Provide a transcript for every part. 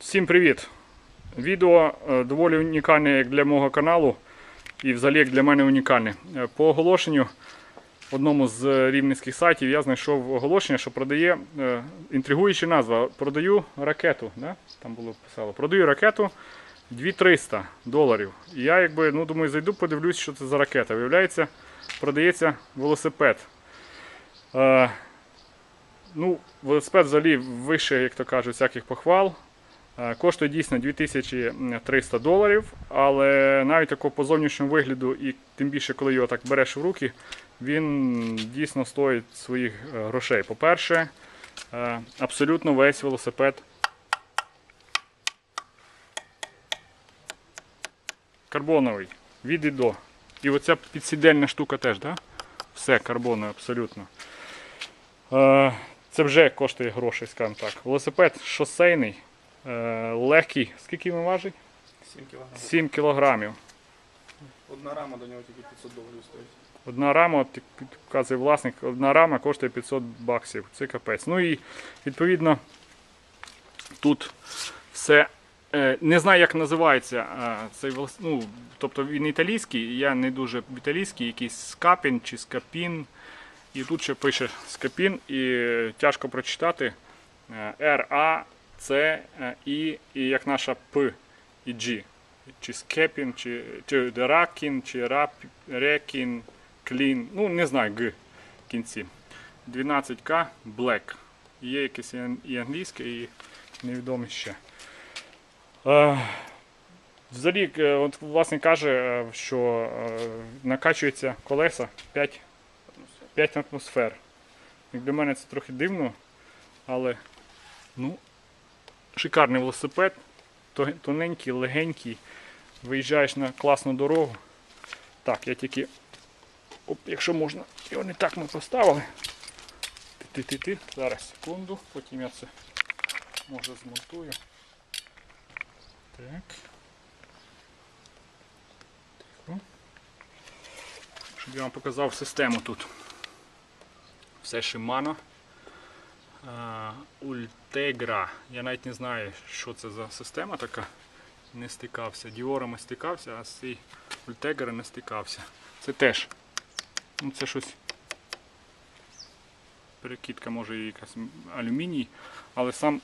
Всім привіт! Відео е, доволі унікальне як для мого каналу і взагалі як для мене унікальне. Е, По оголошенню в одному з рівненських сайтів я знайшов оголошення, що продає е, інтригуюча назва. Продаю ракету. Да? Там було писало. Продаю ракету 2300 доларів. І я якби, ну думаю, зайду, подивлюсь, що це за ракета. Виявляється, продається велосипед. Е, Ну, велосипед взагалі вище, як то кажуть, всяких похвал. Е, Коштує дійсно 2300 доларів, але навіть такого по зовнішньому вигляду, і тим більше, коли його так береш в руки, він дійсно стоїть своїх е, грошей. По-перше, е, абсолютно весь велосипед карбоновий від і до. І оця підсідельна штука теж, да? Все карбонове абсолютно. Це вже коштує грошей, скажімо так. Велосипед шосейний, легкий. Скільки він важить? 7 кг. 7 кілограмів. Одна рама до нього тільки 500 доларів стоїть. Одна рама, от як власник, одна рама коштує 500 баксів. Це капець. Ну і відповідно тут все. е, Не знаю, як називається е, цей ну, тобто він італійський, я не дуже італійський, якийсь скапін чи скапін. І тут ще пише скапін, і е, тяжко прочитати е, Р, А, С, е, І, і як наша П і G. Чи скепін, чи, чи деракін, чи рап, рекін, клін, ну не знаю, Г в кінці. 12К Black. Є якесь і англійське, і невідоме ще. Е, Взагалі, е, от власне каже, що накачується колеса 5 5 атмосфер. Як для мене це трохи дивно, але ну, шикарний велосипед, тоненький, легенький. Виїжджаєш на класну дорогу. Так, я тільки, оп, якщо можна, його не так ми поставили. Ти-ти-ти. Зараз секунду, потім я це може змонтую. Так. Тихо. Щоб я вам показав систему тут. Все Shimano. А, Ultegra. Я навіть не знаю, що це за система така. Не стикався. Діорами стикався, а з цією Ultegra не стикався. Це теж. Ну, це щось. Перекидка може і якась алюміній, але сам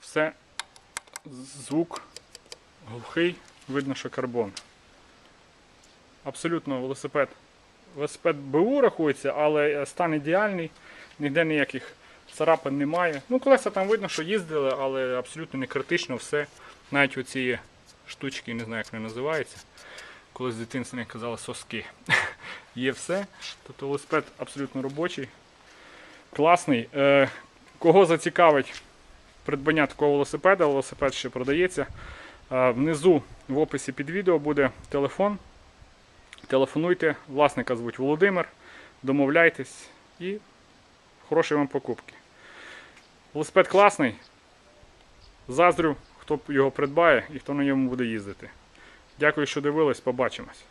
все звук глухий, видно, що карбон. Абсолютно велосипед велосипед БУ рахується, але стан ідеальний, ніде ніяких царапин немає. Ну, колеса там видно, що їздили, але абсолютно не критично все. Навіть оці штучки, не знаю, як вони називаються. Колись з дитинства не казали соски. Є все. Тобто велосипед абсолютно робочий, класний. Е, кого зацікавить придбання такого велосипеда, велосипед ще продається. Е, внизу в описі під відео буде телефон. Телефонуйте, власника звуть Володимир, домовляйтесь і хорошої вам покупки. Велосипед класний. Заздрю, хто його придбає і хто на ньому буде їздити. Дякую, що дивились, побачимось.